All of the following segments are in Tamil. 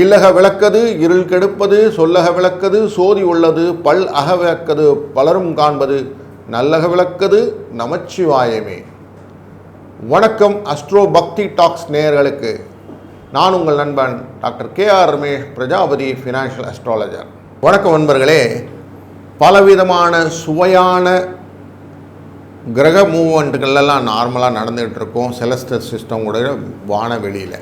இல்லக விளக்கது இருள் கெடுப்பது சொல்லக விளக்கது சோதி உள்ளது பல் அக விளக்கது பலரும் காண்பது நல்லக விளக்கது நமச்சிவாயமே. வணக்கம் அஸ்ட்ரோ பக்தி டாக்ஸ் நேயர்களுக்கு. நான் உங்கள் நண்பன் doctor K R Ramesh Prajapati financial astrologer. வணக்கம் நண்பர்களே. பலவிதமான சுவையான கிரக மூவ்மெண்ட்டுகள்லாம் நார்மலாக நடந்துகிட்ருக்கோம் செலஸ்டர் சிஸ்டம் கூட வானவெளியில்.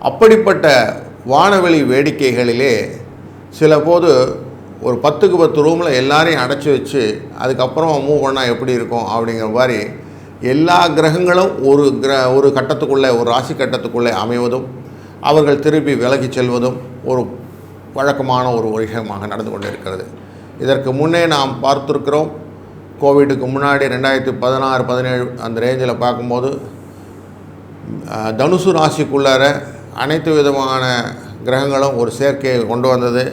அப்படிப்பட்ட வானவெளி வேடிக்கைகளிலே சில போது ஒரு பத்துக்கு பத்து ரூமில் எல்லாரையும் அடைச்சி வச்சு அதுக்கப்புறம் மூவ் பண்ணால் எப்படி இருக்கும் அப்படிங்கிற மாதிரி எல்லா கிரகங்களும் ஒரு கிர ஒரு கட்டத்துக்குள்ளே ஒரு ராசி கட்டத்துக்குள்ளே அமைவதும் அவர்கள் திருப்பி விலகி செல்வதும் ஒரு வழக்கமான ஒரு விஷயமாக நடந்து கொண்டிருக்கிறது. இதற்கு முன்னே நாம் பார்த்துருக்கிறோம். கோவிடுக்கு முன்னாடி ரெண்டாயிரத்தி பதினாறு பதினேழு அந்த ரேஞ்சில் பார்க்கும்போது தனுசு ராசிக்குள்ளார அனைத்து விதமான கிரகங்களும் ஒரு சேர்க்கையை கொண்டு வந்தது.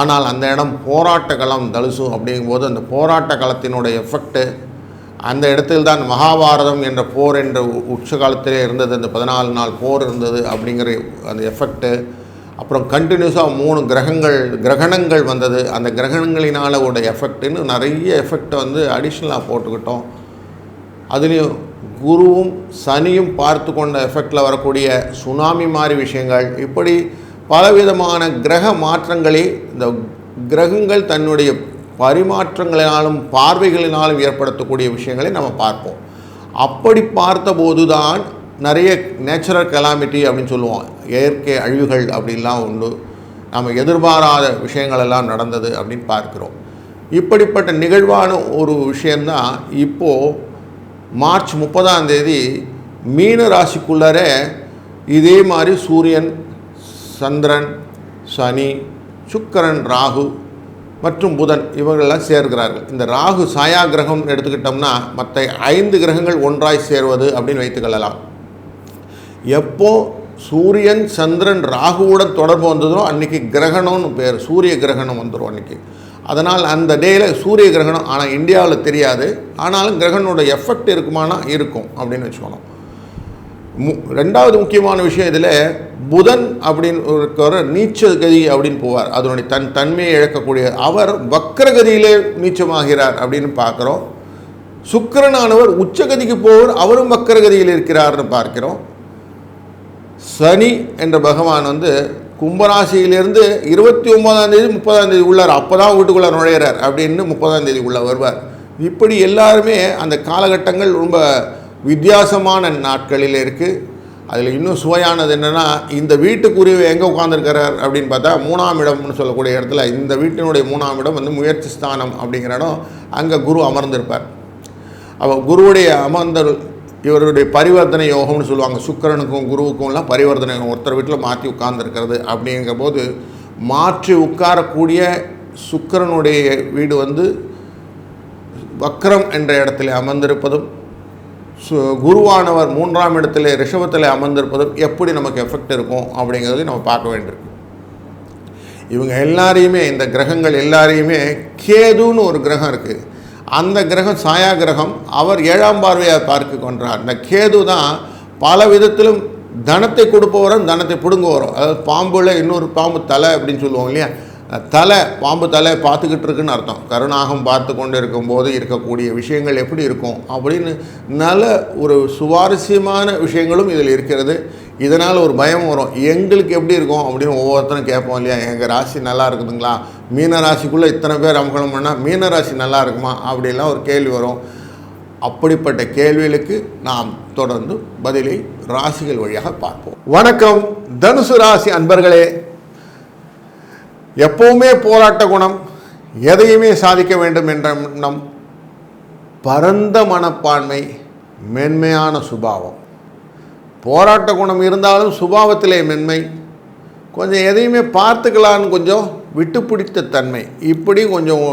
ஆனால் அந்த இடம் போராட்ட களம் தலுசு அப்படிங்கும்போது அந்த போராட்ட களத்தினுடைய எஃபெக்ட்டு அந்த இடத்தில்தான் மகாபாரதம் என்ற போர் என்ற உச்சகாலத்திலே உச்ச காலத்திலே இருந்தது. அந்த பதினாலு நாள் போர் இருந்தது அப்படிங்கிற அந்த எஃபெக்ட்டு அப்புறம் கண்டினியூஸாக மூணு கிரகங்கள் கிரகணங்கள் வந்தது. அந்த கிரகணங்களினால உடைய எஃபெக்ட்டுன்னு நிறைய எஃபெக்டை வந்து அடிஷ்னலாக போட்டுக்கிட்டோம். அதுலேயும் குருவும் சனியும் பார்த்து கொண்ட எஃபெக்டில் வரக்கூடிய சுனாமி மாதிரி விஷயங்கள் இப்படி பலவிதமான கிரக மாற்றங்களே இந்த கிரகங்கள் தன்னுடைய பரிமாற்றங்களினாலும் பார்வைகளினாலும் ஏற்படுத்தக்கூடிய விஷயங்களை நம்ம பார்ப்போம். அப்படி பார்த்தபோது தான் நிறைய நேச்சுரல் கலாமிட்டி அப்படின்னு சொல்லுவோம். இயற்கை அழிவுகள் அப்படின்லாம் உண்டு. நம்ம எதிர்பாராத விஷயங்கள் எல்லாம் நடந்தது அப்படின்னு பார்க்கிறோம். இப்படிப்பட்ட நிகழ்வான ஒரு விஷயந்தான் இப்போது மார்ச் முப்பதாம் தேதி மீன ராசிக்குள்ளாரே இதே மாதிரி சூரியன் சந்திரன் சனி சுக்கரன் ராகு மற்றும் புதன் இவர்களெல்லாம் சேர்கிறார்கள். இந்த ராகு சாயா கிரகம் எடுத்துக்கிட்டோம்னா மற்ற ஐந்து கிரகங்கள் ஒன்றாய் சேர்வது அப்படின்னு வைத்துக்கொள்ளலாம் எப்போ சூரியன் சந்திரன் ராகுவுடன் தொடர்பு வந்ததோ அன்றைக்கி கிரகணம்னு பேர் சூரிய கிரகணம் வந்துடும் அன்றைக்கி அதனால் அந்த டேயில் சூரிய கிரகணம் ஆனால் இந்தியாவில் தெரியாது. ஆனாலும் கிரகணோட எஃபெக்ட் இருக்குமானா இருக்கும் அப்படின்னு வச்சுக்கணும். மு ரெண்டாவது முக்கியமான விஷயம் இதில் புதன் அப்படின்னு இருக்கிற நீச்சகதி அப்படின்னு போவார். அதனுடைய தன் தன்மையை இழக்கக்கூடிய அவர் வக்கரகதியிலே நீச்சமாகிறார் அப்படின்னு பார்க்குறோம். சுக்கரனானவர் உச்சகதிக்கு போவர் அவரும் வக்கரகதியில் இருக்கிறார்னு பார்க்கிறோம். சனி என்ற பகவான் வந்து கும்பராசியிலிருந்து இருபத்தி ஒன்பதாம் தேதி முப்பதாம் தேதி உள்ளார். அப்போ தான் வீட்டுக்குள்ளே நுழையிறார் அப்படின்னு முப்பதாம் தேதி உள்ள வருவார். இப்படி எல்லாருமே அந்த காலகட்டங்கள் ரொம்ப வித்தியாசமான நாட்களில் இருக்குது அதில் இன்னும் சுவையானது என்னென்னா இந்த வீட்டுக்குரிய எங்கே உட்காந்துருக்கிறார் அப்படின்னு பார்த்தா மூணாம் இடம்னு சொல்லக்கூடிய இடத்துல இந்த வீட்டினுடைய மூணாம் இடம் வந்து முயற்சி ஸ்தானம் அப்படிங்கிற இடம் அங்கே குரு அமர்ந்திருப்பார். அவள் குருவுடைய அமர்ந்தல் இவருடைய பரிவர்த்தனை யோகம்னு சொல்லுவாங்க. சுக்கிரனுக்கும் குருவுக்கும்லாம் பரிவர்த்தனை யோகம். ஒருத்தர் வீட்டில் மாற்றி உட்கார்ந்துருக்கிறது அப்படிங்கிற போது மாற்றி உட்காரக்கூடிய சுக்கிரனுடைய வீடு வந்து வக்ரம் என்ற இடத்துல அமர்ந்திருப்பதும் சு குருவானவர் மூன்றாம் இடத்துல ரிஷபத்தில் அமர்ந்திருப்பதும் எப்படி நமக்கு எஃபெக்ட் இருக்கும் அப்படிங்கிறது நம்ம பார்க்க வேண்டியிருக்கு. இவங்க எல்லாரையுமே இந்த கிரகங்கள் எல்லாரையுமே கேதுன்னு ஒரு கிரகம் இருக்குது அந்த கிரகம் சாயா கிரகம் அவர் ஏழாம் பார்வையாக பார்க்க கொன்றார். இந்த கேது தான் பல விதத்திலும் தனத்தை கொடுப்பவரும் தனத்தை பிடுங்குவரும் அதாவது பாம்புல இன்னொரு பாம்பு தலை அப்படின்னு சொல்லுவோம் இல்லையா? தலை பாம்பு தலை பார்த்துக்கிட்டு இருக்குன்னு அர்த்தம். கருணாகம் பார்த்து கொண்டு இருக்கும்போது இருக்கக்கூடிய விஷயங்கள் எப்படி இருக்கும் அப்படின்னு நல்ல ஒரு சுவாரஸ்யமான விஷயங்களும் இதில் இருக்கிறது. இதனால் ஒரு பயம் வரும். எங்களுக்கு எப்படி இருக்கும் அப்படின்னு ஒவ்வொருத்தரும் கேட்போம் இல்லையா? எங்கள் ராசி நல்லா இருக்குதுங்களா? மீன ராசிக்குள்ளே இத்தனை பேர் அமகலம் பண்ணால் மீன ராசி நல்லா இருக்குமா? அப்படிலாம் ஒரு கேள்வி வரும். அப்படிப்பட்ட கேள்விகளுக்கு நாம் தொடர்ந்து பதிலை ராசிகள் வழியாக பார்ப்போம். வணக்கம். தனுசு ராசி அன்பர்களே எப்பவுமே போராட்ட குணம் எதையுமே சாதிக்க வேண்டும் என்ற எண்ணம் பரந்த மனப்பான்மை மென்மையான சுபாவம். போராட்ட குணம் இருந்தாலும் சுபாவத்திலே மென்மை. கொஞ்சம் எதையுமே பார்த்துக்கலான்னு கொஞ்சம் விட்டு பிடித்த தன்மை. இப்படி கொஞ்சம்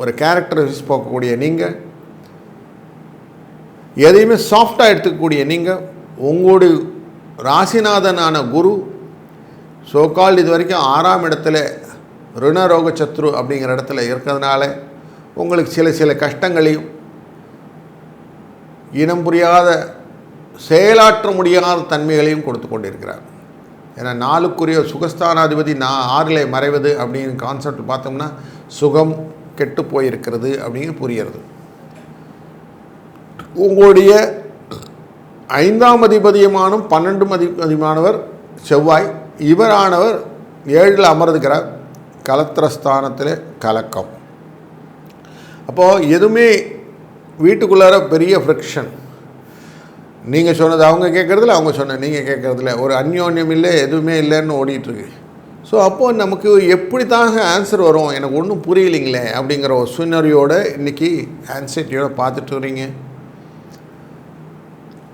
ஒரு கேரக்டரிஸ்டிக்ஸ் போக்கக்கூடிய நீங்கள் எதையுமே சாஃப்டாக எடுத்துக்கக்கூடிய நீங்கள் உங்களுடைய ராசிநாதனான குரு சோக்கால் இது வரைக்கும் ஆறாம் இடத்துல ருணரோக சத்ரு அப்படிங்கிற இடத்துல இருக்கிறதுனால உங்களுக்கு சில சில கஷ்டங்களையும் இனம் புரியாத செயலாற்ற முடியாத தன்மைகளையும் கொடுத்து கொண்டிருக்கிறார். ஏன்னா நாளுக்குரிய சுகஸ்தானாதிபதி நான் ஆறிலே மறைவது அப்படின்னு கான்செப்ட் பார்த்தோம்னா சுகம் கெட்டு போயிருக்கிறது அப்படின்னு புரியுறது உங்களுடைய ஐந்தாம் அதிபதியமானும் பன்னெண்டு அதிபதியமானவர் செவ்வாய் இவரானவர் ஏழில் அமர்ந்துக்கிறார் கலத்திரஸ்தானத்தில் கலக்கம். அப்போது எதுவுமே வீட்டுக்குள்ளார பெரிய ஃப்ரிக்ஷன் நீங்கள் சொன்னது அவங்க கேட்குறதில்ல அவங்க சொன்ன நீங்கள் கேட்குறதில்ல ஒரு அந்யோன்யம் இல்லை எதுவுமே இல்லைன்னு ஓடிட்டுருக்கு. ஸோ அப்போது நமக்கு எப்படி ஆன்சர் வரும்? எனக்கு ஒன்றும் புரியலைங்களே அப்படிங்கிற ஒரு சுனரியோட இன்றைக்கி ஆன்சைட்டியோட பார்த்துட்டு வரீங்க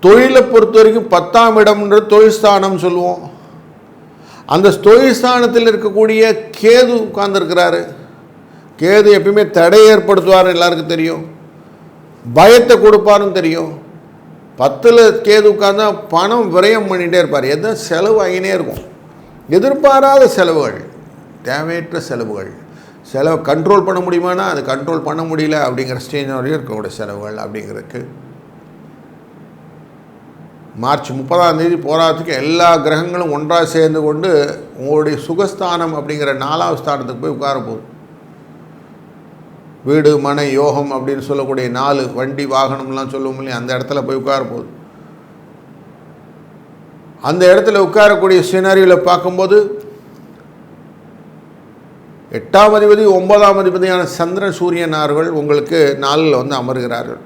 தொழிலை பொறுத்த வரைக்கும் பத்தாம் இடம்ன்றது தொழில்ஸ்தானம் சொல்லுவோம். அந்த தொழில்ஸ்தானத்தில் இருக்கக்கூடிய கேது உட்கார்ந்துருக்கிறாரு. கேது எப்பயுமே தடை ஏற்படுத்துவார் எல்லாருக்கும் தெரியும். பயத்தை கொடுப்பாருன்னு தெரியும். பத்தில் கேது உட்காந்தா பணம் விரயம் பண்ணிகிட்டே இருப்பார். எதுவும் செலவு ஆகினே இருக்கும். எதிர்பாராத செலவுகள் தேவையற்ற செலவுகள். செலவு கண்ட்ரோல் பண்ண முடியுமானா அது கண்ட்ரோல் பண்ண முடியல அப்படிங்கிற ஸ்டேஜ் வரையும் இருக்கக்கூடிய செலவுகள் அப்படிங்கிறதுக்கு மார்ச் முப்பதாம் தேதி போராட்டத்துக்கு எல்லா கிரகங்களும் ஒன்றாக சேர்ந்து கொண்டு உங்களுடைய சுகஸ்தானம் அப்படிங்கிற நாலாவது ஸ்தானத்துக்கு போய் உட்கார போகுது. வீடு மனை யோகம் அப்படின்னு சொல்லக்கூடிய நாலு வண்டி வாகனம்லாம் சொல்லுவோம் இல்லையா? அந்த இடத்துல போய் உட்கார போகுது. அந்த இடத்துல உட்காரக்கூடிய சினாரியில் பார்க்கும்போது எட்டாம் அதிபதி ஒன்பதாம் அதிபதியான சந்திரன் சூரியன் அவர்கள் உங்களுக்கு நாளில் வந்து அமர்கிறார்கள்.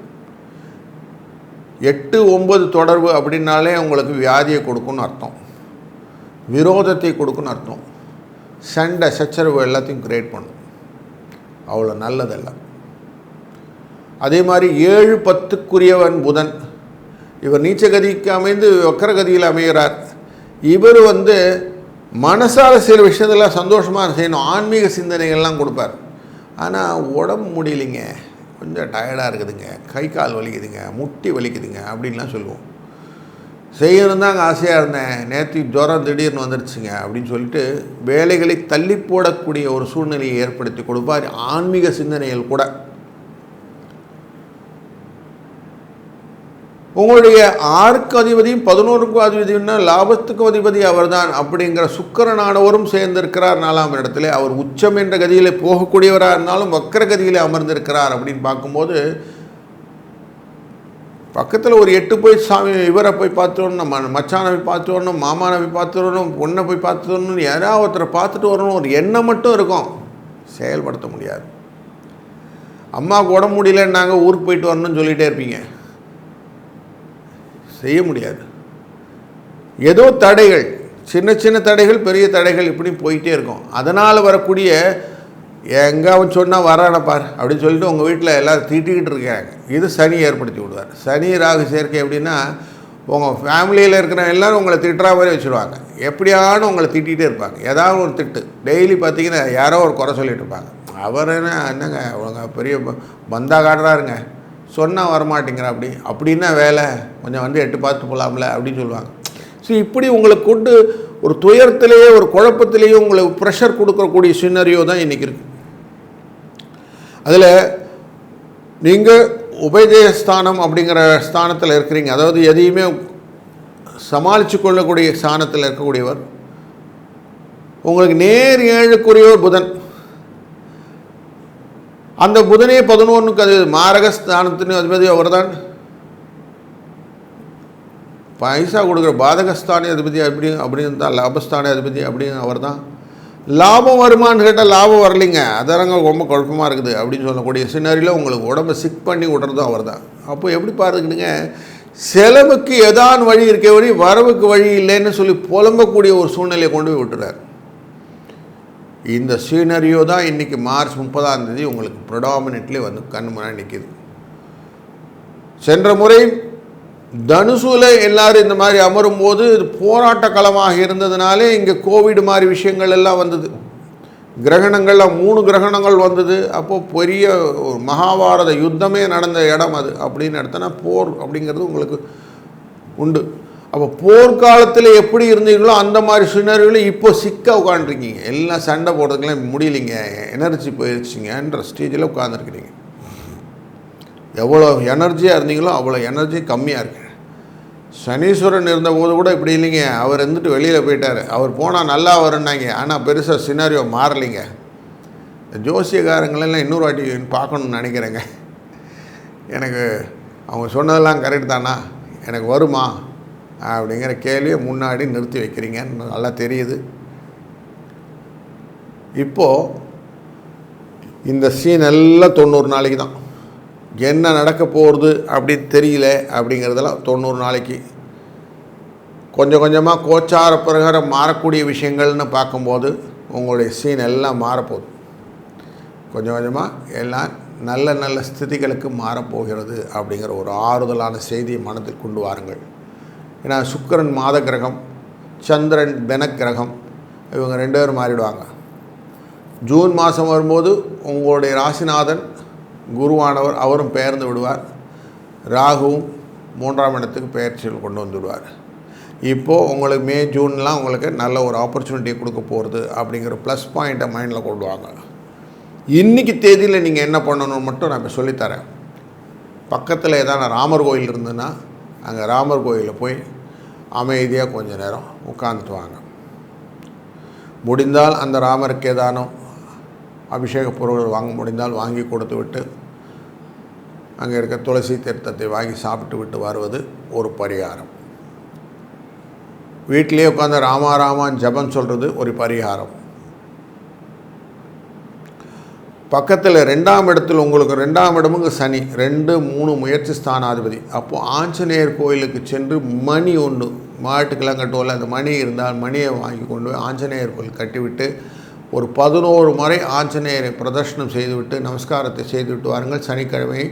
எட்டு ஒம்பது தொடர்பு அப்படின்னாலே உங்களுக்கு வியாதியை கொடுக்குன்னு அர்த்தம். விரோதத்தை கொடுக்குன்னு அர்த்தம். சண்டை சச்சரவு எல்லாத்தையும் கிரியேட் பண்ணும். அவ்வளோ நல்லதெல்லாம் அதே மாதிரி ஏழு பத்துக்குரியவன் புதன். இவர் நீச்சகதிக்கு அமைந்து வக்கரகதியில் அமைகிறார். இவர் வந்து மனசால் சில விஷயத்தில் சந்தோஷமாக செய்யணும். ஆன்மீக சிந்தனைகள்லாம் கொடுப்பார். ஆனால் உடம்பு முடியலைங்க. கொஞ்சம் டயர்டாக இருக்குதுங்க. கை கால் வலிக்குதுங்க. முட்டி வலிக்குதுங்க. அப்படின்லாம் சொல்லுவோம். செய்யணும் தான் ஆசையாக இருந்தேன். நேற்று ஜுரம் திடீர்னு வந்துடுச்சுங்க அப்படின்னு சொல்லிட்டு வேலைகளை தள்ளி போடக்கூடிய ஒரு சூழ்நிலையை ஏற்படுத்தி கொடுப்பார் ஆன்மீக சிந்தனைகள் கூட. உங்களுடைய ஆறுக்கு அதிபதியும் பதினோருக்கும் அதிபதியும்னா லாபத்துக்கு அதிபதி அவர்தான் அப்படிங்கிற சுக்கரனானவரும் சேர்ந்திருக்கிறார் நாலாம் இடத்துல. அவர் உச்சம் என்ற கதியில் போகக்கூடியவராக இருந்தாலும் வக்கர கதியில் அமர்ந்திருக்கிறார் அப்படின்னு பார்க்கும்போது பக்கத்தில் ஒரு எட்டு போய் சாமி இவரை போய் பார்த்து வரணும் நம்ம மச்சானை போய் பார்த்து வரணும் மாமானை போய் பார்த்து வரணும் பொண்ணை போய் பார்த்து வரணும் யாராவது ஒருத்தரை பார்த்துட்டு வரணும் ஒரு எண்ணம் மட்டும் இருக்கும். செயல்படுத்த முடியாது. அம்மாவுக்கு உடம்பு முடியலன்னாங்க ஊருக்கு போயிட்டு வரணும்னு சொல்லிகிட்டே இருப்பீங்க. செய்ய முடியாது. ஏதோ தடைகள் சின்ன சின்ன தடைகள் பெரிய தடைகள் இப்படி போயிட்டே இருக்கும். அதனால் வரக்கூடிய எங்கே அவன் சொன்னால் வரான பார் அப்படின்னு சொல்லிட்டு உங்கள் வீட்டில் எல்லோரும் திட்டிக்கிட்டு இருக்காங்க. இது சனி ஏற்படுத்தி விடுவார். சனி ராகு சேர்க்கை எப்படின்னா உங்கள் ஃபேமிலியில் இருக்கிற எல்லோரும் உங்களை திட்டுற மாதிரி வச்சுருவாங்க. எப்படியானு உங்களை திட்டிகிட்டே இருப்பாங்க. ஏதாவது ஒரு திட்டு. டெய்லி பார்த்தீங்கன்னா யாரோ ஒரு குறை சொல்லிட்டு இருப்பாங்க. அவர் என்ன என்னங்க அவங்க பெரிய பந்தா காட்டுறாருங்க சொன்னால் வரமாட்டேங்கிற அப்படி அப்படின்னா வேலை. கொஞ்சம் வந்து எட்டு பார்த்து போகலாம்ல அப்படின்னு சொல்லுவாங்க. ஸோ இப்படி உங்களை கொண்டு ஒரு துயரத்திலேயே ஒரு குழப்பத்திலேயே உங்களுக்கு ப்ரெஷர் கொடுக்கக்கூடிய சின்னரியோ தான் இன்றைக்கி இருக்குது அதில் நீங்கள் உபயதேஸ்தானம் அப்படிங்கிற ஸ்தானத்தில் இருக்கிறீங்க. அதாவது எதையுமே சமாளித்து கொள்ளக்கூடிய ஸ்தானத்தில் இருக்கக்கூடியவர். உங்களுக்கு நேர் ஏழுக்குரியவர் புதன். அந்த புதனே பதினொன்றுக்கு அது மாரக ஸ்தானத்தின் அதிபதி அவர் தான் பைசா கொடுக்குற பாதகஸ்தானி அதிபதி அப்படி அப்படின்னு தான் லாபஸ்தானி அதிபதி அப்படின்னு அவர் தான் லாபம் வருமானு கேட்டால் லாபம் வரலைங்க. அதரங்க ரொம்ப குழப்பமாக இருக்குது அப்படின்னு சொல்லக்கூடிய சின்னரியில் உங்களுக்கு உடம்பை சிக் பண்ணி விடுறதும் அவர் தான் அப்போ எப்படி பார்த்துக்கிட்டுங்க? செலவுக்கு எதான் வழி இருக்க வழி வரவுக்கு வழி இல்லைன்னு சொல்லி புலம்பக்கூடிய ஒரு சூழ்நிலையை கொண்டு போய் விட்டுறார். இந்த சீனரியோ தான் இன்றைக்கி மார்ச் முப்பதாம் தேதி உங்களுக்கு ப்ரொடாமினெட்லி வந்து கண் முன்னாடி நிற்கிது சென்ற முறை தனுசுல எல்லாரும் இந்த மாதிரி அமரும் போது போராட்ட களமாக இருந்ததுனாலே இங்கே கோவிட் மாதிரி விஷயங்கள் எல்லாம் வந்தது. கிரகணங்கள்லாம் மூணு கிரகணங்கள் வந்தது. அப்போது பெரிய ஒரு மகாபாரத யுத்தமே நடந்த இடம் அது அப்படின்னு எடுத்தனா போர் அப்படிங்கிறது உங்களுக்கு உண்டு. அப்போ போர்க்காலத்தில் எப்படி இருந்தீங்களோ அந்த மாதிரி சினரியில் இப்போ சிக்க உட்காந்துருக்கீங்க எல்லாம் சண்டை போடுறதுக்கெல்லாம் முடியலைங்க. எனர்ஜி போயிடுச்சிங்கன்ற ஸ்டேஜில் உட்காந்துருக்கிறீங்க எவ்வளோ எனர்ஜியாக இருந்தீங்களோ அவ்வளோ எனர்ஜி கம்மியாக இருக்கு. சனீஸ்வரன் இருந்தபோது கூட இப்படி இல்லைங்க. அவர் இருந்துட்டு வெளியில் போயிட்டார். அவர் போனால் நல்லா வரும்னாங்க. ஆனால் பெருசாக சினாரியோ மாறலைங்க. இந்த ஜோசியக்காரங்களெல்லாம் இன்னொரு வாட்டி பார்க்கணுன்னு நினைக்கிறேங்க. எனக்கு அவங்க சொன்னதெல்லாம் கரெக்ட் தானா? எனக்கு வருமா? அப்படிங்கிற கேள்வியை முன்னாடி நிறுத்தி வைக்கிறீங்கன்னு நல்லா தெரியுது. இப்போது இந்த சீன் எல்லாம் தொண்ணூறு நாளைக்கு தான். என்ன நடக்க போகிறது அப்படின்னு தெரியல அப்படிங்கிறதெல்லாம் தொண்ணூறு நாளைக்கு. கொஞ்சம் கொஞ்சமாக கோச்சார பிரகாரம் மாறக்கூடிய விஷயங்கள்னு பார்க்கும்போது உங்களுடைய சீன் எல்லாம் மாறப்போகுது. கொஞ்சம் கொஞ்சமாக எல்லாம் நல்ல நல்ல ஸ்திதிகளுக்கு மாறப்போகிறது அப்படிங்கிற ஒரு ஆறுதலான செய்தியை மனதில் கொண்டு வாருங்கள். ஏன்னா சுக்கரன் மாத கிரகம் சந்திரன் பென கிரகம் இவங்க ரெண்டு பேரும் மாறிடுவாங்க. ஜூன் மாதம் வரும்போது உங்களுடைய ராசிநாதன் குருவானவர் அவரும் பெயர்ந்து விடுவார். ராகுவும் மூன்றாம் இடத்துக்கு பெயர்ச்சியில் கொண்டு வந்து விடுவார். இப்போது உங்களுக்கு மே ஜூன்லாம் உங்களுக்கு நல்ல ஒரு ஆப்பர்ச்சுனிட்டி கொடுக்க போகிறது அப்படிங்கிற ப்ளஸ் பாயிண்ட்டை மைண்டில் கொண்டு வாங்க. இன்றைக்கி தேதியில் நீங்கள் என்ன பண்ணணும்னு மட்டும் நான் இப்போ சொல்லித்தரேன். பக்கத்தில் ஏதான ராமர் கோயில் இருந்ததுன்னா அங்கே ராமர் கோயிலில் போய் அமைதியாக கொஞ்ச நேரம் உட்காந்துட்டு வாங்க. முடிந்தால் அந்த ராமருக்கு ஏதானும் அபிஷேக பொருட்கள் வாங்க முடிந்தால் வாங்கி கொடுத்து விட்டு அங்கே இருக்க துளசி தீர்த்தத்தை வாங்கி சாப்பிட்டு விட்டு வருவது ஒரு பரிகாரம். வீட்டிலேயே உட்காந்து ராமா ராமான் ஜபம் சொல்கிறது ஒரு பரிகாரம். பக்கத்தில் ரெண்டாம் இடத்தில் உங்களுக்கு ரெண்டாம் இடமுங்க சனி ரெண்டு மூணு முயற்சி ஸ்தானாதிபதி. அப்போது ஆஞ்சநேயர் கோயிலுக்கு சென்று மணி ஒன்று மாட்டுக்கெல்லாம் கட்டுவோம்ல அந்த மணி இருந்தால் மணியை வாங்கி கொண்டு போய் ஆஞ்சநேயர் கோயில் கட்டிவிட்டு ஒரு பதினோரு முறை ஆஞ்சநேயரை பிரதர்ஷனம் செய்துவிட்டு நமஸ்காரத்தை செய்துவிட்டு வாருங்கள். சனிக்கிழமை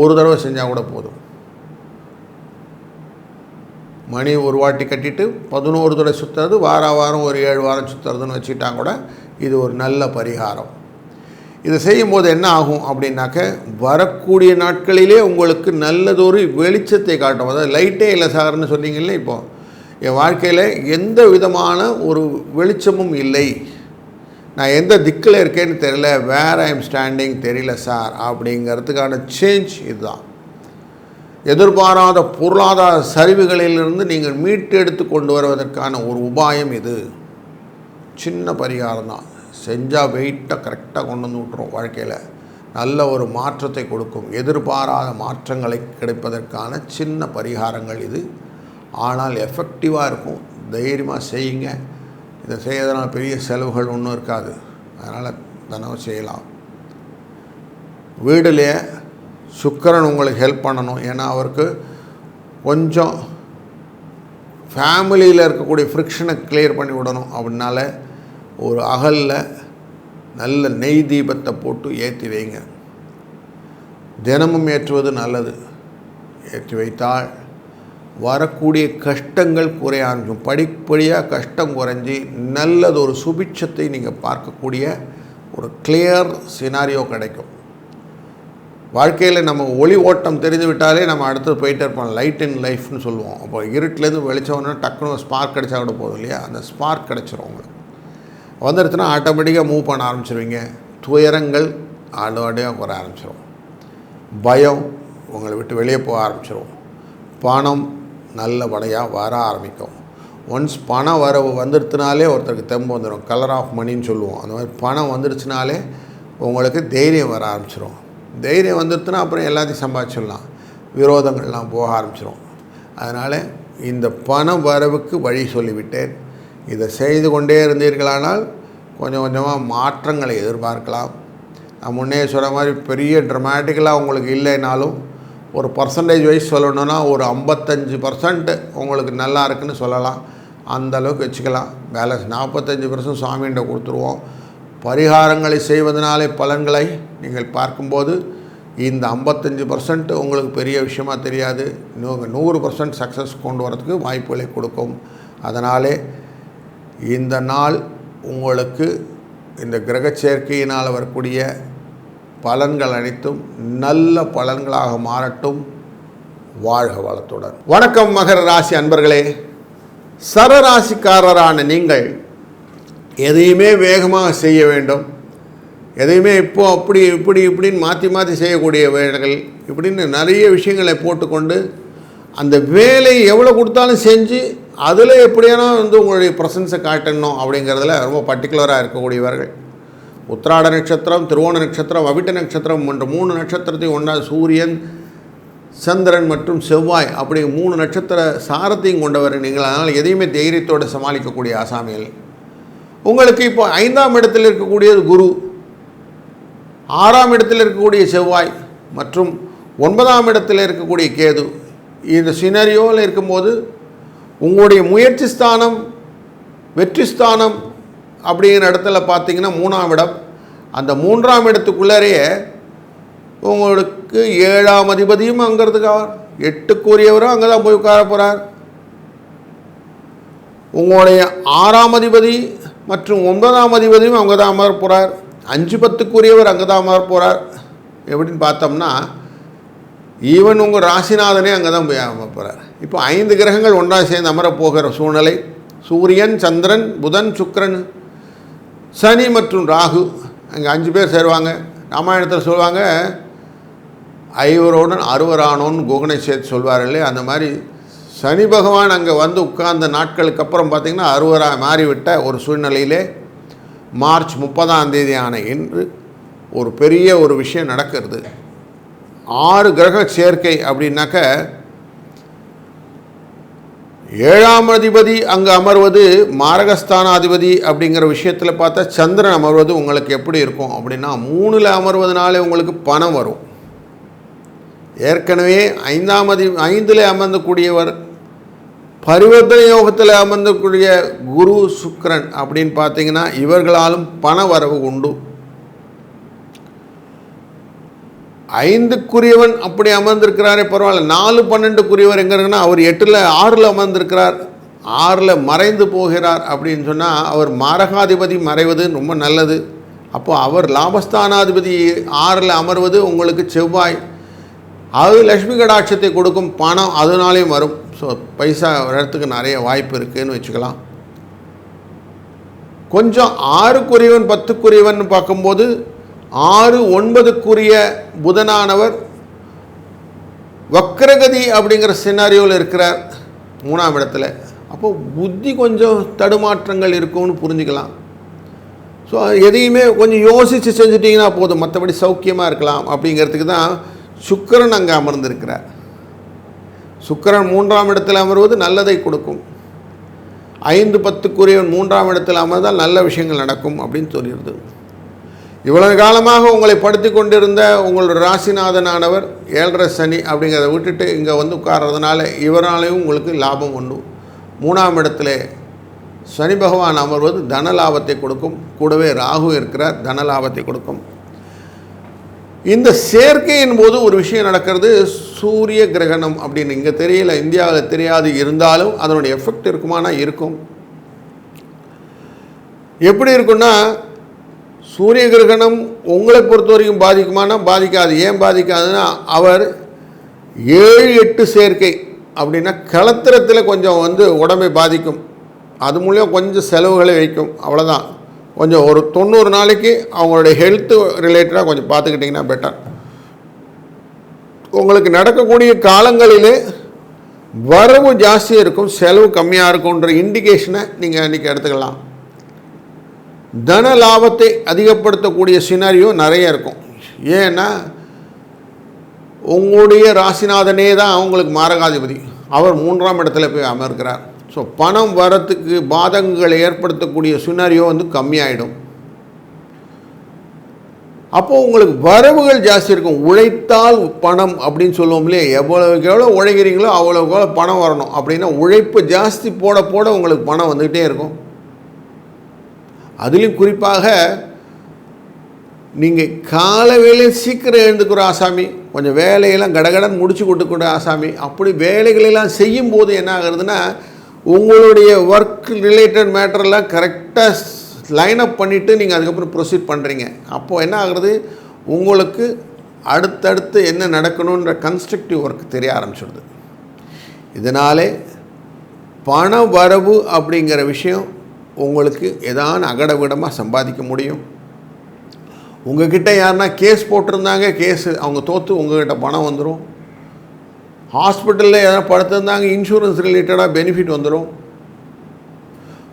ஒரு தடவை செஞ்சால் கூட போதும். மணி ஒரு வாட்டி கட்டிட்டு பதினோரு தடவை சுற்றுறது வார வாரம் ஒரு ஏழு வாரம் சுற்றுறதுன்னு வச்சுக்கிட்டாங்க கூட இது ஒரு நல்ல பரிகாரம். இதை செய்யும்போது என்ன ஆகும் அப்படின்னாக்க வரக்கூடிய நாட்களிலே உங்களுக்கு நல்லதொரு வெளிச்சத்தை காட்டும். அதாவது லைட்டே இல்லை சார்னு சொன்னீங்கல்ல இப்போது என் வாழ்க்கையில் எந்த விதமான ஒரு வெளிச்சமும் இல்லை. நான் எந்த திக்கில் இருக்கேன்னு தெரியல வேர் ஐ எம் ஸ்டாண்டிங் தெரியல சார் அப்படிங்கிறதுக்கான சேஞ்ச் இதுதான். எதிர்பாராத பொருளாதார சரிவுகளிலிருந்து நீங்கள் மீட்டெடுத்து கொண்டு வருவதற்கான ஒரு உபாயம் இது. சின்ன பரிகாரம் தான். செஞ்சால் வெயிட்டாக கரெக்டாக கொண்டு வந்து விட்டுரும் வாழ்க்கையில். நல்ல ஒரு மாற்றத்தை கொடுக்கும். எதிர்பாராத மாற்றங்களை கிடைப்பதற்கான சின்ன பரிகாரங்கள் இது. ஆனால் எஃபெக்டிவாக இருக்கும். தைரியமாக செய்யுங்க. இதை செய்யறதுனால பெரிய செலவுகள் ஒன்றும் இருக்காது. அதனால் தினமும் செய்யலாம். வீடுலேயே சுக்கரன் உங்களுக்கு ஹெல்ப் பண்ணணும். ஏன்னா அவருக்கு கொஞ்சம் ஃபேமிலியில் இருக்கக்கூடிய ஃப்ரிக்ஷனை கிளியர் பண்ணி விடணும். அப்படின்னால ஒரு அகலில் நல்ல நெய் தீபத்தை போட்டு ஏற்றி வைங்க. தினமும் ஏற்றுவது நல்லது. ஏற்றி வைத்தால் வரக்கூடிய கஷ்டங்கள் குறைய ஆரம்பிக்கும் படிப்படியாக கஷ்டம் குறைஞ்சி நல்லது ஒரு சுபிட்சத்தை நீங்கள் பார்க்கக்கூடிய ஒரு கிளியர் சினாரியோ கிடைக்கும். வாழ்க்கையில் நம்ம ஒளி ஓட்டம் தெரிந்து விட்டாலே நம்ம அடுத்தது போயிட்டே இருப்போம். லைட் இன் லைஃப்னு சொல்லுவோம். அப்போ இருட்டிலேருந்து வெளிச்சோன்னா டக்குனு ஸ்பார்க் கிடைச்சா கூட போதும் இல்லையா? அந்த ஸ்பார்க் கிடச்சிரும் உங்களுக்கு. வந்துடுச்சுன்னா ஆட்டோமேட்டிக்காக மூவ் பண்ண ஆரம்பிச்சிருவீங்க. துயரங்கள் ஆடோடையாக குறைய ஆரம்பிச்சிடும் பயம் உங்களை விட்டு வெளியே போக ஆரம்பிச்சிடும் பணம் நல்லபடியாக வர ஆரம்பிக்கும். ஒன்ஸ் பணம் வரவு வந்துடுத்துனாலே ஒருத்தருக்கு தெம்பு வந்துடும் கலர் ஆஃப் மணின்னு சொல்லுவோம். அந்த மாதிரி பணம் வந்துடுச்சுனாலே உங்களுக்கு தைரியம் வர ஆரம்பிச்சிடும் தைரியம் வந்துடுத்துனா அப்புறம் எல்லாத்தையும் சம்பாதிச்சிடலாம். விரோதங்கள்லாம் போக ஆரம்பிச்சிடும் அதனால் இந்த பண வரவுக்கு வழி சொல்லிவிட்டேன். இதை செய்து கொண்டே இருந்தீர்களானால் கொஞ்சம் கொஞ்சமாக மாற்றங்களை எதிர்பார்க்கலாம். நான் முன்னே சொன்ன மாதிரி பெரிய ட்ரமாட்டிக்கலாக உங்களுக்கு இல்லைனாலும் ஒரு பர்சன்டேஜ் வைஸ் சொல்லணுன்னா ஒரு ஐம்பத்தஞ்சு பர்சன்ட் உங்களுக்கு நல்லா இருக்குன்னு சொல்லலாம். அந்த அளவுக்கு வச்சுக்கலாம். பேலன்ஸ் நாற்பத்தஞ்சு பர்சன்ட் சுவாமிகிட்ட கொடுத்துருவோம். பரிகாரங்களை செய்வதனாலே பலன்களை நீங்கள் பார்க்கும்போது இந்த ஐம்பத்தஞ்சு பர்சன்ட் உங்களுக்கு பெரிய விஷயமா தெரியாது. இன்னும் நூறு பர்சன்ட் சக்ஸஸ் கொண்டு வரதுக்கு வாய்ப்புகளை கொடுக்கும். அதனாலே இந்த நாள் உங்களுக்கு இந்த கிரக சேர்க்கையினால் வரக்கூடிய பலன்கள் அனைத்தும் நல்ல பலன்களாக மாறட்டும். வாழ்க வளத்துடன். வணக்கம் மகர ராசி அன்பர்களே. சரராசிக்காரரான நீங்கள் எதையுமே வேகமாக செய்ய வேண்டும். எதையுமே இப்போ அப்படி இப்படி இப்படின்னு மாற்றி மாற்றி செய்யக்கூடிய வேலைகள் இப்படின்னு நிறைய விஷயங்களை போட்டுக்கொண்டு அந்த வேலை எவ்வளோ கொடுத்தாலும் செஞ்சு அதில் எப்படியானா வந்து உங்களுடைய ப்ரெசன்ஸை காட்டணும் அப்படிங்கிறதுல ரொம்ப பர்டிகுலராக இருக்கக்கூடியவர்கள். உத்திராட நட்சத்திரம் திருவோண நட்சத்திரம் அவிட்ட நட்சத்திரம் என்ற மூணு நட்சத்திரத்தையும் ஒன்றா சூரியன் சந்திரன் மற்றும் செவ்வாய் அப்படி மூணு நட்சத்திர சாரத்தையும் கொண்டவர் நீங்கள். அதனால் எதையுமே தைரியத்தோடு சமாளிக்கக்கூடிய ஆசாமிகள். உங்களுக்கு இப்போ ஐந்தாம் இடத்தில் இருக்கக்கூடியது குரு. ஆறாம் இடத்தில் இருக்கக்கூடிய செவ்வாய் மற்றும் ஒன்பதாம் இடத்தில் இருக்கக்கூடிய கேது. இந்த சினரியோவில் இருக்கும்போது உங்களுடைய முயற்சி ஸ்தானம் வெற்றி ஸ்தானம் அப்படிங்கிற இடத்துல பார்த்தீங்கன்னா மூணாம் இடம். அந்த மூன்றாம் இடத்துக்குள்ளேயே உங்களுக்கு ஏழாம் அதிபதியும் அங்கிறதுக்காக எட்டுக்குரியவரும் அங்கே தான் போய் உட்கார போகிறார் உங்களுடைய ஆறாம் அதிபதி மற்றும் ஒன்பதாம் அதிபதியும் அங்கே தான் அமர போகிறார் அஞ்சு பத்துக்குரியவர் அங்கே தான் அமர போகிறார் எப்படின்னு பார்த்தோம்னா ஈவன் உங்கள் ராசிநாதனே அங்கே தான் போய் அமர போகிறார் இப்போ ஐந்து கிரகங்கள் ஒன்றா சேர்ந்து அமர போகிற சூழ்நிலை. சூரியன் சந்திரன் புதன் சுக்கரன் சனி மற்றும் ராகு அங்கே அஞ்சு பேர் சேருவாங்க. ராமாயணத்தில் சொல்லுவாங்க ஐவரோடன் அறுவரானோன்னு குகனை சேர்த்து சொல்வார்களே அந்த மாதிரி சனி பகவான் அங்கே வந்து உட்கார்ந்த நாட்களுக்கு அப்புறம் பார்த்திங்கன்னா அறுவராக மாறிவிட்ட ஒரு சூழ்நிலையிலே மார்ச் முப்பதாம் தேதி ஆன இன்று ஒரு பெரிய ஒரு விஷயம் நடக்கிறது. ஆறு கிரக சேர்க்கை அப்படின்னாக்க ஏழாம் அதிபதி அங்கே அமர்வது மாரகஸ்தானாதிபதி அப்படிங்கிற விஷயத்தில் பார்த்தா சந்திரன் அமர்வது உங்களுக்கு எப்படி இருக்கும் அப்படின்னா மூணில் அமர்வதனாலே உங்களுக்கு பணம் வரும். ஏற்கனவே ஐந்தாம் அதி ஐந்தில் அமர்ந்தக்கூடியவர் பரிவர்த்தனை யோகத்தில் அமர்ந்தக்கூடிய குரு சுக்ரன் அப்படின்னு பார்த்தீங்கன்னா இவர்களாலும் பண வரவு உண்டு. ஐந்துக்குரியவன் அப்படி அமர்ந்திருக்கிறாரே பரவாயில்ல. நாலு பன்னெண்டுக்குரியவர் எங்கே இருக்குன்னா அவர் எட்டில் ஆறில் அமர்ந்திருக்கிறார். ஆறில் மறைந்து போகிறார் அப்படின்னு சொன்னால் அவர் மாரகாதிபதி மறைவது ரொம்ப நல்லது. அப்போது அவர் லாபஸ்தானாதிபதி ஆறில் அமர்வது உங்களுக்கு செவ்வாய். அது லக்ஷ்மி கடாட்சத்தை கொடுக்கும் பணம் அதனாலேயும் வரும். ஸோ பைசா வரத்துக்கு நிறைய வாய்ப்பு இருக்குதுன்னு வச்சுக்கலாம். கொஞ்சம் ஆறுக்குரியவன் பத்துக்குரியவன் பார்க்கும்போது ஆறு ஒன்பதுக்குரிய புதனானவர் வக்ரகதி அப்படிங்கிற சினாரியோவில் இருக்கிறார் மூணாம் இடத்துல. அப்போ புத்தி கொஞ்சம் தடுமாற்றங்கள் இருக்கும்னு புரிஞ்சுக்கலாம். ஸோ எதையுமே கொஞ்சம் யோசித்து செஞ்சிட்டிங்கன்னா போதும். மற்றபடி சௌக்கியமாக இருக்கலாம் அப்படிங்கிறதுக்கு தான் சுக்கிரன் அங்கே அமர்ந்திருக்கிறார். சுக்கிரன் மூன்றாம் இடத்தில் அமர்வது நல்லதை கொடுக்கும். ஐந்து பத்துக்குரியவன் மூன்றாம் இடத்தில் அமர்ந்தால் நல்ல விஷயங்கள் நடக்கும் அப்படின்னு சொல்லிடுது இவ்வளவு காலமாக உங்களை படுத்தி கொண்டிருந்த உங்களோட ராசிநாதனானவர் ஏழரை சனி அப்படிங்கிறத விட்டுட்டு இங்கே வந்து உட்கார்றதுனால இவராலையும் உங்களுக்கு லாபம் உண்டு. மூணாம் இடத்துல சனி பகவான் அமர்வது தன லாபத்தை கொடுக்கும். கூடவே ராகு இருக்கிறார் தன லாபத்தை கொடுக்கும். இந்த சேர்க்கையின் போது ஒரு விஷயம் நடக்கிறது. சூரிய கிரகணம் அப்படின்னு இங்கே தெரியல இந்தியாவில் தெரியாது. இருந்தாலும் அதனுடைய எஃபெக்ட் இருக்குமானா இருக்கும். எப்படி இருக்குன்னா சூரிய கிரகணம் உங்களை பொறுத்த வரைக்கும் பாதிக்குமானா பாதிக்காது. ஏன் பாதிக்காதுன்னா அவர் ஏழு எட்டு சேர்க்கை அப்படின்னா கிளத்திரத்தில் கொஞ்சம் வந்து உடம்பை பாதிக்கும். அது மூலியம் கொஞ்சம் செலவுகளை வைக்கும். அவ்வளோதான் கொஞ்சம் ஒரு தொண்ணூறு நாளைக்கு அவங்களுடைய ஹெல்த்து ரிலேட்டடாக கொஞ்சம் பார்த்துக்கிட்டிங்கன்னா பெட்டர் உங்களுக்கு நடக்கக்கூடிய காலங்களிலே வரவு ஜாஸ்தியாக இருக்கும் செலவு கம்மியாக இருக்கும்ன்ற இண்டிகேஷனை நீங்கள் இன்றைக்கி எடுத்துக்கலாம். தன லாபத்தை அதிகப்படுத்தக்கூடிய சினாரியோ நிறைய இருக்கும். ஏன்னா உங்களுடைய ராசிநாதனே தான் அவங்களுக்கு மாரகாதிபதி. அவர் மூன்றாம் இடத்துல போய் அமர்கிறார். ஸோ பணம் வரத்துக்கு பாதகங்களை ஏற்படுத்தக்கூடிய சினாரியோ வந்து கம்மியாயிடும். அப்போது உங்களுக்கு வரவுகள் ஜாஸ்தி இருக்கும். உழைத்தால் பணம் அப்படின்னு சொல்லுவோம் இல்லையா? எவ்வளவுக்கு எவ்வளோ உழைக்கிறீங்களோ அவ்வளோக்கு எவ்வளோ பணம் வரணும். அப்படின்னா உழைப்பு ஜாஸ்தி போட போட உங்களுக்கு பணம் வந்துக்கிட்டே இருக்கும். அதுலேயும் குறிப்பாக நீங்கள் கால வேலையில் சீக்கிரம் எழுந்துக்கிற ஆசாமி கொஞ்சம் வேலையெல்லாம் கடகடன் முடிச்சு கொடுத்துக்கூட ஆசாமி அப்படி வேலைகளெல்லாம் செய்யும்போது என்ன ஆகுறதுன்னா உங்களுடைய ஒர்க் ரிலேட்டட் மேட்டரெல்லாம் கரெக்டாக லைன் அப் பண்ணிவிட்டு நீங்கள் அதுக்கப்புறம் ப்ரொசீட் பண்ணுறீங்க அப்போது என்ன ஆகுறது? உங்களுக்கு அடுத்தடுத்து என்ன நடக்கணுன்ற கன்ஸ்ட்ரக்டிவ் ஒர்க் தெரிய ஆரம்பிச்சிடுது. இதனாலே பண வரவு அப்படிங்கிற விஷயம் உங்களுக்கு ஏதான அகடவிடமாக சம்பாதிக்க முடியும்? உங்ககிட்ட யாருன்னா கேஸ் போட்டிருந்தாங்க கேஸு அவங்க தோற்று உங்ககிட்ட பணம் வந்துடும் ஹாஸ்பிட்டலில் எதனா படுத்திருந்தாங்க இன்சூரன்ஸ் ரிலேட்டடாக பெனிஃபிட் வந்துடும்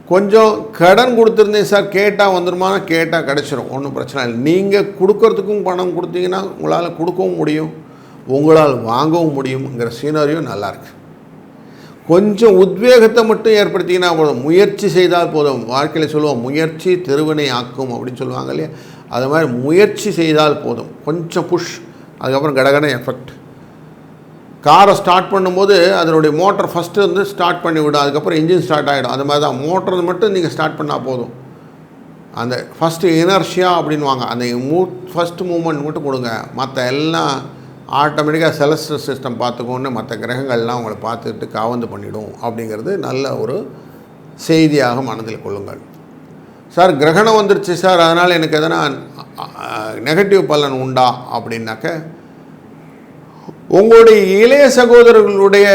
கொஞ்சம் கடன் கொடுத்துருந்தேன் சார் கேட்டால் வந்துருமானா கேட்டால் கிடச்சிரும் ஒன்றும் பிரச்சனை இல்லை. நீங்கள் கொடுக்கறதுக்கும் பணம் கொடுத்தீங்கன்னா உங்களால் கொடுக்கவும் முடியும் உங்களால் வாங்கவும் முடியுங்கிற சீனரியும் நல்லாயிருக்கு கொஞ்சம் உத்வேகத்தை மட்டும் ஏற்படுத்திங்கன்னா போதும். முயற்சி செய்தால் போதும். வாழ்க்கையில் சொல்லுவோம் முயற்சி திருவினை ஆக்கும் அப்படின்னு சொல்லுவாங்க இல்லையா? அது மாதிரி முயற்சி செய்தால் போதும். கொஞ்சம் புஷ் அதுக்கப்புறம் கடகட எஃபெக்ட் காரை ஸ்டார்ட் பண்ணும்போது அதனுடைய மோட்டர் ஃபஸ்ட்டு வந்து ஸ்டார்ட் பண்ணி விடும் அதுக்கப்புறம் இன்ஜின் ஸ்டார்ட் ஆகிடும் அது மாதிரி தான். மோட்டர் மட்டும் நீங்கள் ஸ்டார்ட் பண்ணால் போதும். அந்த ஃபஸ்ட்டு இனர்ஷியா அப்படின்வாங்க அந்த மூ ஃபஸ்ட்டு மூமெண்ட் மட்டும் கொடுங்க. மற்ற எல்லாம் ஆட்டோமேட்டிக்காக செலஸ்டர் சிஸ்டம் பார்த்துக்கோன்னு மற்ற கிரகங்கள்லாம் உங்களை பார்த்துட்டு காவந்து பண்ணிவிடும் அப்படிங்கிறது நல்ல ஒரு செய்தியாக மனதில் கொள்ளுங்கள். சார் கிரகணம் வந்துருச்சு சார். அதனால் எனக்கு எதனா நெகட்டிவ் பலன் உண்டா அப்படின்னாக்க உங்களுடைய இளைய சகோதரர்களுடைய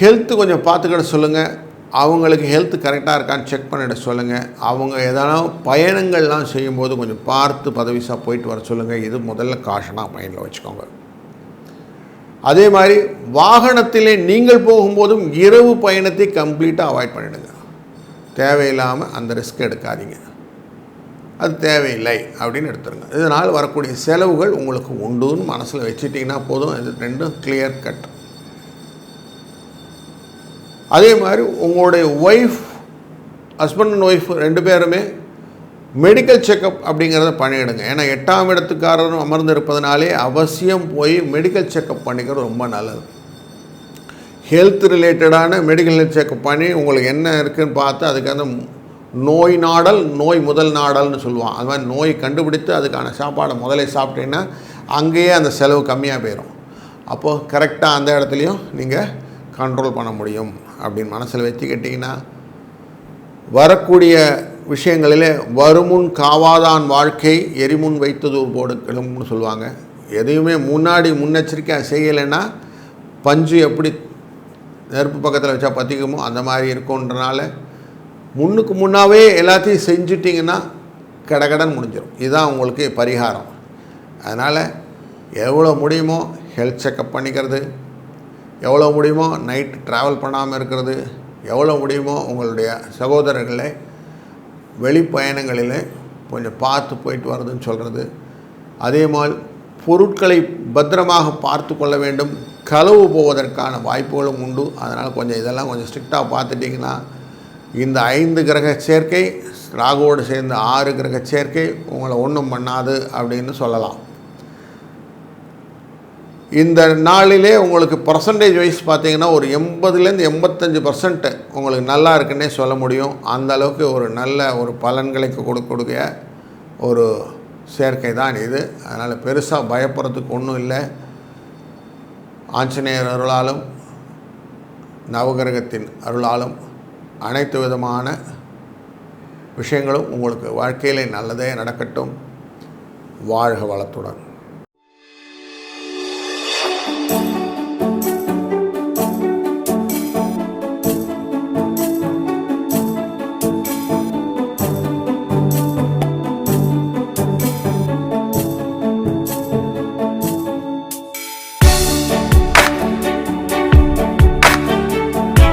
ஹெல்த்து கொஞ்சம் பார்த்துக்கிட சொல்லுங்கள் அவங்களுக்கு ஹெல்த் கரெக்டாக இருக்கான்னு செக் பண்ணிட சொல்லுங்கள் அவங்க எதனா பயணங்கள்லாம் செய்யும்போது கொஞ்சம் பார்த்து பதவிசாக போயிட்டு வர சொல்லுங்கள் இது முதல்ல காஷனாக மைண்டில் வச்சுக்கோங்க. அதே மாதிரி வாகனத்திலே நீங்கள் போகும்போதும் இரவு பயணத்தை கம்ப்ளீட்டாக அவாய்ட் பண்ணிடுங்க. தேவையில்லாமல் அந்த ரிஸ்க் எடுக்காதீங்க. அது தேவையில்லை அப்படின்னு எடுத்துருங்க. இதனால் வரக்கூடிய செலவுகள் உங்களுக்கு உண்டுன்னு மனசில் வச்சுட்டிங்கன்னா போதும். இது ரெண்டும் கிளியர் கட் அதே மாதிரி உங்களுடைய ஒய்ஃப் ஹஸ்பண்ட் அண்ட் ஒய்ஃப் ரெண்டு பேருமே மெடிக்கல் செக்கப் அப்படிங்கிறத பண்ணிவிடுங்க ஏன்னா எட்டாம் இடத்துக்காரரும் அமர்ந்திருப்பதனாலே அவசியம் போய் மெடிக்கல் செக்கப் பண்ணிக்கிறது ரொம்ப நல்லது. ஹெல்த் ரிலேட்டடான மெடிக்கல் செக்கப் பண்ணி உங்களுக்கு என்ன இருக்குதுன்னு பார்த்து அதுக்கான நோய் நாடல் நோய் முதல் நாடல்னு சொல்லுவான் அது மாதிரி நோய் கண்டுபிடித்து அதுக்கான சாப்பாடை முதலே சாப்பிட்டீங்கன்னா அங்கேயே அந்த செலவு கம்மியாக போயிடும் அப்போது கரெக்டாக அந்த இடத்துலையும் நீங்கள் கண்ட்ரோல் பண்ண முடியும். அப்படின்னு மனசில் வச்சுக்கிட்டிங்கன்னா வரக்கூடிய விஷயங்களிலே வருமுன் காவாதான் வாழ்க்கை எரிமுன் வைத்தது போடு கிளம்புன்னு சொல்லுவாங்க. எதையுமே முன்னாடி முன்னெச்சரிக்கையாக செய்யலைன்னா பஞ்சு எப்படி நெருப்பு பக்கத்தில் வச்சா பற்றிக்குமோ அந்த மாதிரி இருக்குன்றனால முன்னுக்கு முன்னாவே எல்லாத்தையும் செஞ்சுட்டிங்கன்னா கடகடன் முடிஞ்சிடும் இதுதான் உங்களுக்கு பரிகாரம். அதனால் எவ்வளோ முடியுமோ ஹெல்த் செக்கப் பண்ணிக்கிறது எவ்வளோ முடியுமோ நைட் ட்ராவல் பண்ணாமல் இருக்கிறது எவ்வளோ முடியுமோ உங்களுடைய சகோதரர்களை வெளிப்பயணங்களில் கொஞ்சம் பார்த்து போயிட்டு வர்றதுன்னு சொல்கிறது அதே மாதிரி பொருட்களை பத்திரமாக பார்த்து கொள்ள வேண்டும். களவு போவதற்கான வாய்ப்புகளும் உண்டு. அதனால் கொஞ்சம் இதெல்லாம் கொஞ்சம் ஸ்ட்ரிக்டாக பார்த்துட்டிங்கன்னா இந்த ஐந்து கிரக சேர்க்கை ராகுவோடு சேர்ந்த ஆறு கிரக சேர்க்கை உங்களை ஒன்றும் பண்ணாது அப்படின்னு சொல்லலாம். இந்த நாளிலே உங்களுக்கு பர்சன்டேஜ் வைஸ் பார்த்தீங்கன்னா ஒரு எண்பதுலேருந்து எண்பத்தஞ்சு பர்சன்ட்டு உங்களுக்கு நல்லா இருக்குன்னே சொல்ல முடியும். அந்த அளவுக்கு ஒரு நல்ல ஒரு பலன்களை கொடுக்கக்கூடிய ஒரு சேர்க்கை தான் இது. அதனால் பெருசாக பயப்படுறதுக்கு ஒன்றும் இல்லை. ஆஞ்சநேயர் அருளாலும் நவகிரகத்தின் அருளாலும் அனைத்து விதமான விஷயங்களும் உங்களுக்கு வாழ்க்கையிலே நல்லதே நடக்கட்டும். வாழ்க வளத்துடன்.